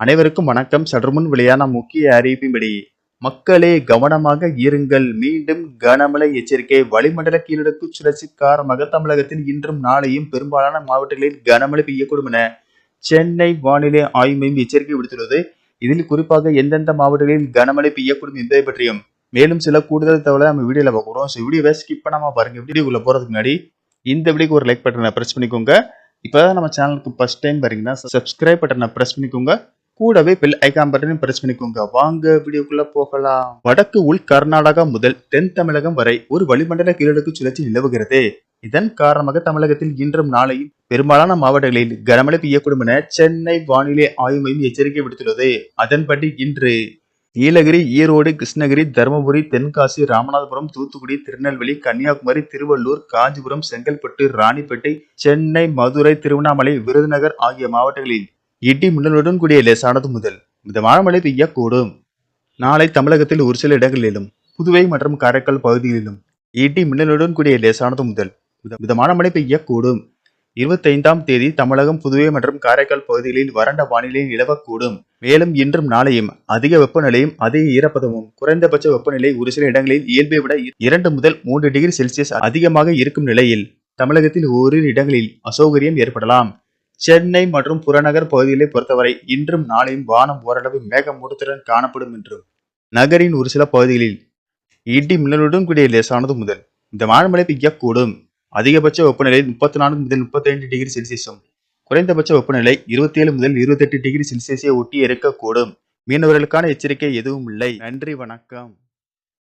அனைவருக்கும் வணக்கம். சற்றுமுன் வெளியான முக்கிய அறிவிப்பின்படி மக்களே கவனமாக இருங்கள். மீண்டும் கனமழை எச்சரிக்கை. வளிமண்டல கீழடுக்கு சுழற்சி காரணமாக தமிழகத்தில் இன்றும் நாளையும் பெரும்பாலான மாவட்டங்களில் கனமழை பெய்யக்கூடும் என சென்னை வானிலை ஆய்வு மையம் எச்சரிக்கை விடுத்துள்ளது. இதில் குறிப்பாக எந்தெந்த மாவட்டங்களில் கனமழை பெய்யக்கூடும் என்பதை பற்றியும் மேலும் சில கூடுதல் தகவலை நம்ம வீடியோல பார்க்குறோம். ஸோ வீடியோவை ஸ்கிப் பண்ணாம பாருங்க. வீடியோக்குள்ள போறதுக்கு முன்னாடி இந்த வீடியோக்கு ஒரு லைக் பட்டனை ப்ரெஸ் பண்ணிக்கோங்க. இப்போதான் நம்ம சேனலுக்கு ஃபர்ஸ்ட் டைம் பாருங்கன்னா சப்ஸ்கிரைப் பட்டனை ப்ரெஸ் பண்ணிக்கோங்க. கூடவே பெல் ஐகான் பட்டனையும் பிரஸ் பண்ணிக்கோங்க. வாங்க வீடியோக்குள்ள போகலாம். வடக்கு உள் கர்நாடகா முதல் தென் தமிழகம் வரை ஒரு வளிமண்டல கீழடுக்கு சுழற்சி நிலவுகிறது. இதன் காரணமாக தமிழகத்தில் இன்றும் நாளையும் பெரும்பாலான மாவட்டங்களில் கனமழை பெய்யக்கூடும் என சென்னை வானிலை ஆய்வு மையம் எச்சரிக்கை விடுத்துள்ளது. அதன்படி இன்று நீலகிரி ஈரோடு கிருஷ்ணகிரி தருமபுரி தென்காசி ராமநாதபுரம் தூத்துக்குடி திருநெல்வேலி கன்னியாகுமரி திருவள்ளூர் காஞ்சிபுரம் செங்கல்பட்டு ராணிப்பேட்டை சென்னை மதுரை திருவண்ணாமலை விருதுநகர் ஆகிய மாவட்டங்களில் இடி மின்னலுடன் கூடிய லேசானது முதல். மிதமான மழை பெய்யக்கூடும். நாளை தமிழகத்தில் ஒரு சில இடங்களிலும் புதுவை மற்றும் காரைக்கால் பகுதிகளிலும் இடி மின்னலுடன் கூடிய லேசானது முதல். மிதமான மழை பெய்யக்கூடும். இருபத்தைந்தாம் தேதி தமிழகம் புதுவை மற்றும் காரைக்கால் பகுதிகளில் வறண்ட வானிலை நிலவக்கூடும். மேலும் இன்றும் நாளையும் அதிக வெப்பநிலையும் அதிக ஈரப்பதமும் குறைந்தபட்ச வெப்பநிலை ஒரு சில இடங்களில் இயல்பை விட இரண்டு முதல் மூன்று டிகிரி செல்சியஸ் அதிகமாக இருக்கும் நிலையில் தமிழகத்தில் ஓரிரு இடங்களில் அசௌகரியம் ஏற்படலாம். சென்னை மற்றும் புறநகர் பகுதிகளை பொறுத்தவரை இன்றும் நாளையும் வானம் ஓரளவு மேகமூட்டத்துடன் காணப்படும் என்றும் நகரின் ஒரு சில பகுதிகளில் இடி மின்னலுடன் கூடிய லேசானது முதல். இந்த வானமழை பெய்யக்கூடும். அதிகபட்ச வெப்பநிலை முப்பத்தி நான்கு முதல் முப்பத்தைந்து டிகிரி செல்சியஸும் குறைந்தபட்ச வெப்பநிலை இருபத்தி ஏழு முதல் இருபத்தெட்டு டிகிரி செல்சியஸை ஒட்டி இருக்கக்கூடும். மீனவர்களுக்கான எச்சரிக்கை எதுவும் இல்லை. நன்றி வணக்கம்.